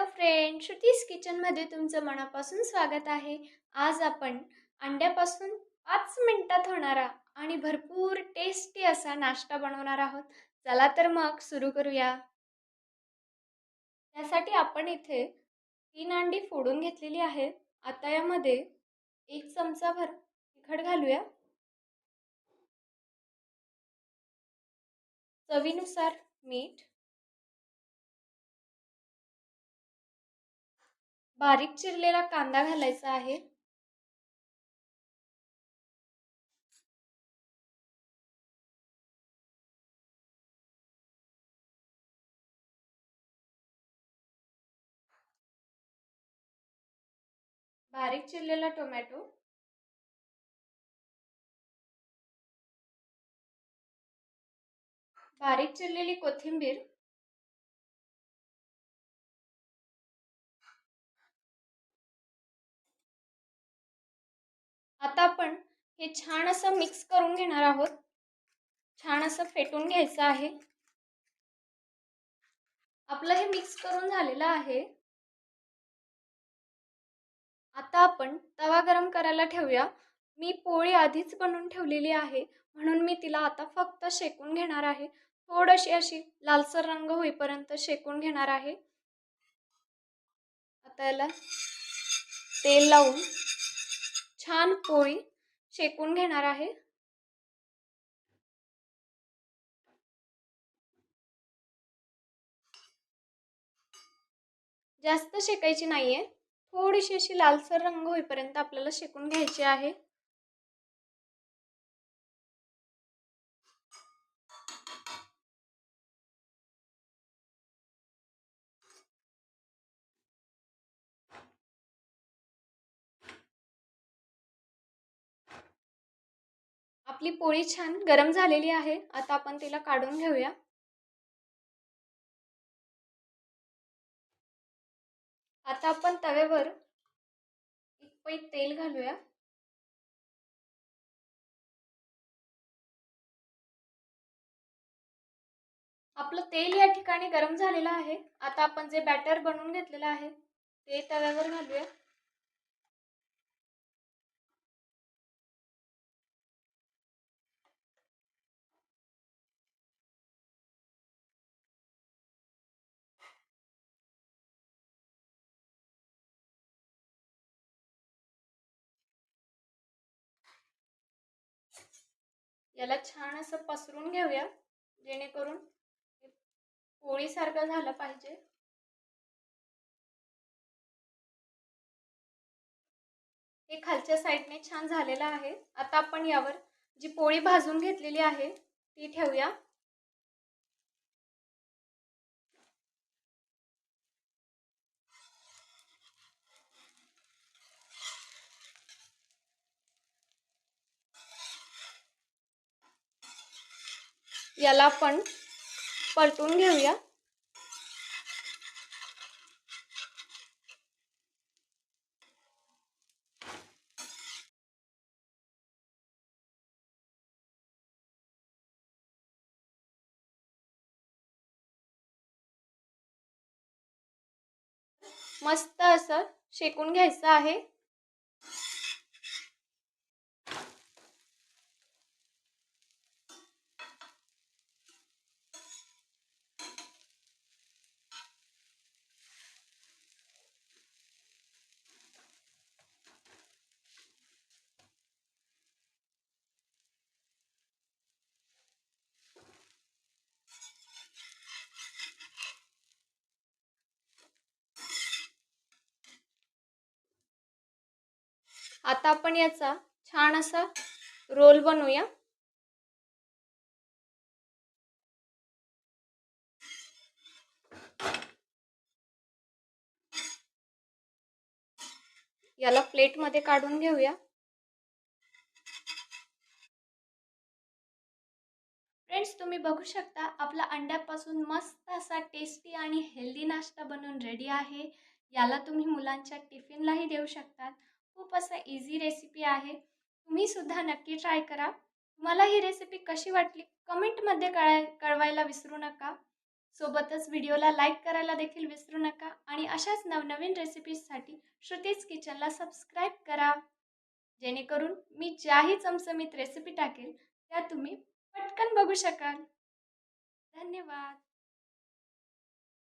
Hello friend Shruti's किचनमध्ये तुमचं मनापासून स्वागत आहे. आज आपण अंड्यापासून पाच मिनटात होणारा आणि भरपूर टेस्टी असा नाश्ता बनवणार आहोत. चला तर मग सुरू करूया. त्यासाठी आपण इथे तीन अंडी फोडून घेतलेली आहेत. आता यामध्ये एक चमचाभर तिखट घालूया. चवीनुसार मीठ बारीक चिरलेला कांदा घालायचा आहे. बारीक चिरलेला टोमॅटो. बारीक चिरलेली कोथिंबीर. आता आपण हे छान असं मिक्स करून घेणार आहोत. छान असं फेटून घ्यायचं आहे. आपलं हे मिक्स करून झालेलं आहे. आता आपण तवा गरम करायला ठेवूया. मी पोळी आधीच बनवून ठेवलेली आहे. म्हणून मी तिला आता फक्त शेकून घेणार आहे. थोडीशी अशी लालसर रंग होईपर्यंत शेकून घेणार आहे. आता याला तेल लावून छान पोळी शेकून घेणार आहे. जास्त शेकायची नाहीये. थोडीशी अशी लालसर रंग होईपर्यंत आपल्याला शेकून घ्यायची आहे. आपली पोळी छान गरम झालेली आहे. आता आपण तिला काढून घेऊया. आता आपण तव्यावर एक पै तेल घालूया. आपलं तेल या ठिकाणी गरम झालेलं आहे. आता आपण जे बॅटर बनवून घेतलेलं आहे ते तव्यावर घालूया. याला छान असं पसरून घेऊया जेणेकरून पोळीसारखं झालं पाहिजे. हे खालच्या साईडने छान झालेलं आहे. आता आपण यावर जी पोळी भाजून घेतलेली आहे ती ठेवूया. याला आपण पलटून घेऊया. मस्त असं शेकून घ्यायचं आहे. आता आपण याचा छान असा रोल बनवूया. याला प्लेटमध्ये काढून घेऊया. फ्रेंड्स तुम्ही बघू शकता आपला अंड्यापासून मस्त असा टेस्टी आणि हेल्दी नाश्ता बनवून रेडी आहे. याला तुम्ही मुलांच्या टिफिनलाही देऊ शकतात. खूप असं इझी रेसिपी आहे. तुम्ही सुद्धा नक्की ट्राय करा. मला ही रेसिपी कशी वाटली कमेंटमध्ये कळाय कळवायला विसरू नका. सोबतच व्हिडिओला लाईक करायला देखील विसरू नका. आणि अशाच नवनवीन रेसिपीजसाठी श्रुतीज किचनला सबस्क्राईब करा. जेणेकरून मी ज्याही चमचमीत रेसिपी टाकेल त्या तुम्ही पटकन बघू शकाल. धन्यवाद.